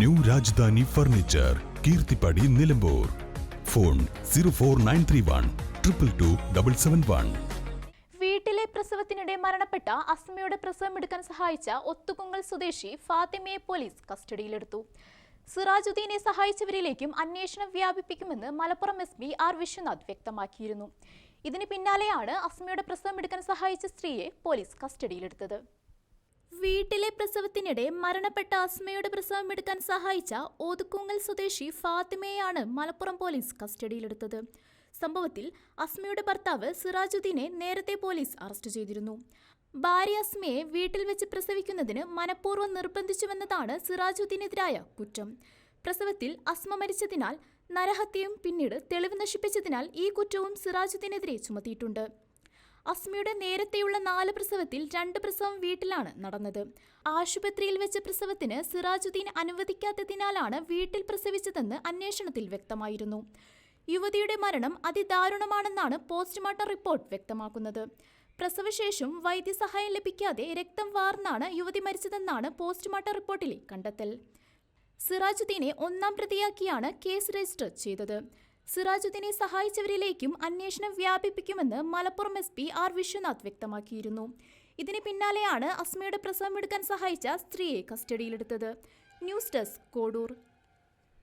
New Rajadhani furniture Keerthippadi Nilambur. Phone zero four nine three one triple two double seven one. വീട്ടിലെ പ്രസവത്തിനിടെ മരണപ്പെട്ട അസ്മയുടെ പ്രസവം എടുക്കാൻ സഹായിച്ച ഒത്തുകുങ്ങൽ സ്വദേശി ഫാത്തിമയെ പോലീസ് കസ്റ്റഡിയിലെടുത്തു. സിറാജുദ്ദീനെ സഹായിച്ചവരിലേക്കും അന്വേഷണം വ്യാപിപ്പിക്കുമെന്ന് Malappuram S P R Viswanath വ്യക്തമാക്കിയിരുന്നു. ഇതിന് പിന്നാലെയാണ് അസ്മയുടെ പ്രസവം എടുക്കാൻ സഹായിച്ച സ്ത്രീയെ പോലീസ് കസ്റ്റഡിയിലെടുത്തത്. വീട്ടിലെ പ്രസവത്തിനിടെ മരണപ്പെട്ട അസ്മയുടെ പ്രസവം എടുക്കാൻ സഹായിച്ച ഓതുക്കുങ്ങൽ സ്വദേശി ഫാത്തിമയെയാണ് മലപ്പുറം പോലീസ് കസ്റ്റഡിയിലെടുത്തത്. സംഭവത്തിൽ അസ്മയുടെ ഭർത്താവ് സിറാജുദ്ദീനെ നേരത്തെ പോലീസ് അറസ്റ്റ് ചെയ്തിരുന്നു. ഭാര്യ അസ്മയെ വീട്ടിൽ വെച്ച് പ്രസവിക്കുന്നതിന് മനഃപൂർവം നിർബന്ധിച്ചുവെന്നതാണ് സിറാജുദ്ദീനെതിരായ കുറ്റം. പ്രസവത്തിൽ അസ്മ മരിച്ചതിനാൽ നരഹത്യയും പിന്നീട് തെളിവ് നശിപ്പിച്ചതിനാൽ ഈ കുറ്റവും സിറാജുദ്ദീനെതിരെ ചുമത്തിയിട്ടുണ്ട്. അസ്മിയുടെ നേരത്തെയുള്ള നാല് പ്രസവത്തിൽ രണ്ട് പ്രസവം വീട്ടിലാണ് നടന്നത്. ആശുപത്രിയിൽ വെച്ച പ്രസവത്തിന് സിറാജുദ്ദീൻ അനുവദിക്കാത്തതിനാലാണ് വീട്ടിൽ പ്രസവിച്ചതെന്ന് അന്വേഷണത്തിൽ വ്യക്തമായിരുന്നു. യുവതിയുടെ മരണം അതിദാരുണമാണെന്നാണ് പോസ്റ്റ്മോർട്ടം റിപ്പോർട്ട് വ്യക്തമാക്കുന്നത്. പ്രസവശേഷം വൈദ്യസഹായം ലഭിക്കാതെ രക്തം വാർന്നാണ് യുവതി മരിച്ചതെന്നാണ് പോസ്റ്റ്മോർട്ടം റിപ്പോർട്ടിലെ കണ്ടെത്തൽ. സിറാജുദ്ദീനെ ഒന്നാം പ്രതിയാക്കിയാണ് കേസ് രജിസ്റ്റർ ചെയ്തത്. സിറാജുദ്ദീനെ സഹായിച്ചവരിലേക്കും അന്വേഷണം വ്യാപിപ്പിക്കുമെന്ന് Malappuram S P R Viswanath വ്യക്തമാക്കിയിരുന്നു. ഇതിന് പിന്നാലെയാണ് അസ്മയുടെ പ്രസവം എടുക്കാൻ സഹായിച്ച സ്ത്രീയെ കസ്റ്റഡിയിലെടുത്തത്. News desk Kodur